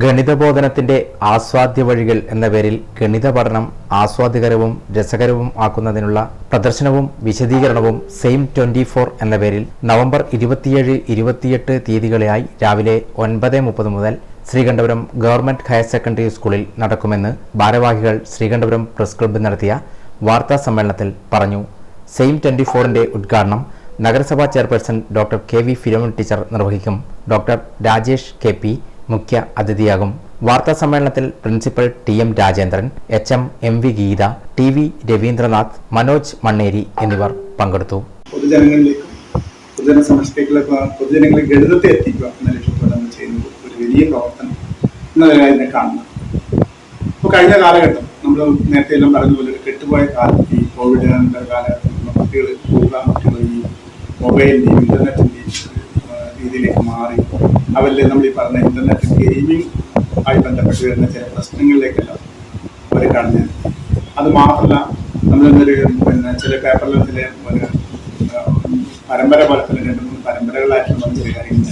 ഗണിതബോധനത്തിന്റെ ആസ്വാദ്യ വഴികൾ എന്ന പേരിൽ ഗണിത പഠനം ആസ്വാദ്യകരവും രസകരവും ആക്കുന്നതിനുള്ള പ്രദർശനവും വിശദീകരണവും സെയിം ട്വന്റി ഫോർ എന്ന പേരിൽ നവംബർ ഇരുപത്തിയേഴ് ഇരുപത്തിയെട്ട് തീയതികളിലായി രാവിലെ ഒൻപത് മുപ്പത് മുതൽ ശ്രീകണ്ഠപുരം ഗവൺമെന്റ് ഹയർ സെക്കൻഡറി സ്കൂളിൽ നടക്കുമെന്ന് ഭാരവാഹികൾ ശ്രീകണ്ഠപുരം പ്രസ് ക്ലബ്ബ് നടത്തിയ വാർത്താ സമ്മേളനത്തിൽ പറഞ്ഞു. സെയിം ട്വന്റി ഫോറിന്റെ ഉദ്ഘാടനം നഗരസഭാ chairperson doctor K V Philomin teacher നിർവഹിക്കും. ഡോക്ടർ രാജേഷ് കെ പി മുഖ്യ അതിഥിയാകും. വാർത്താ സമ്മേളനത്തിൽ principal T M Rajendran H M M V Geetha T V Ravindranath Manoj Manneri എന്നിവർ പങ്കെടുത്തു. പൊതുജനങ്ങളെ എന്ന ലക്ഷ്യത്തോടെ നമ്മൾ ഒരു വലിയ ഇപ്പോൾ കഴിഞ്ഞ കാലഘട്ടം നമ്മൾ നേരത്തെ എല്ലാം പറഞ്ഞ പോലെ ഒരു കെട്ടുപോയ കാലത്ത് ഈ കോവിഡ് കാലഘട്ടത്തിൽ കുട്ടികൾ കുട്ടികൾ ഈ മൊബൈലിന്റെയും ഇന്റർനെറ്റിന്റെയും രീതിയിലേക്ക് മാറി. അവരിലെ നമ്മൾ ഈ പറഞ്ഞ ഇന്റർനെറ്റ് ഗെയിമിംഗ് ആയി ബന്ധപ്പെട്ട് വരുന്ന ചില പ്രശ്നങ്ങളിലേക്കെല്ലാം അവർ കടന്നു അത് മാത്രമല്ല നമ്മളിന്നൊരു പിന്നെ ചില പേപ്പറിലെ ചില പരമ്പര പോലെ തന്നെ രണ്ട് മൂന്ന് പരമ്പരകളായിട്ടുള്ള ചില കാര്യങ്ങൾ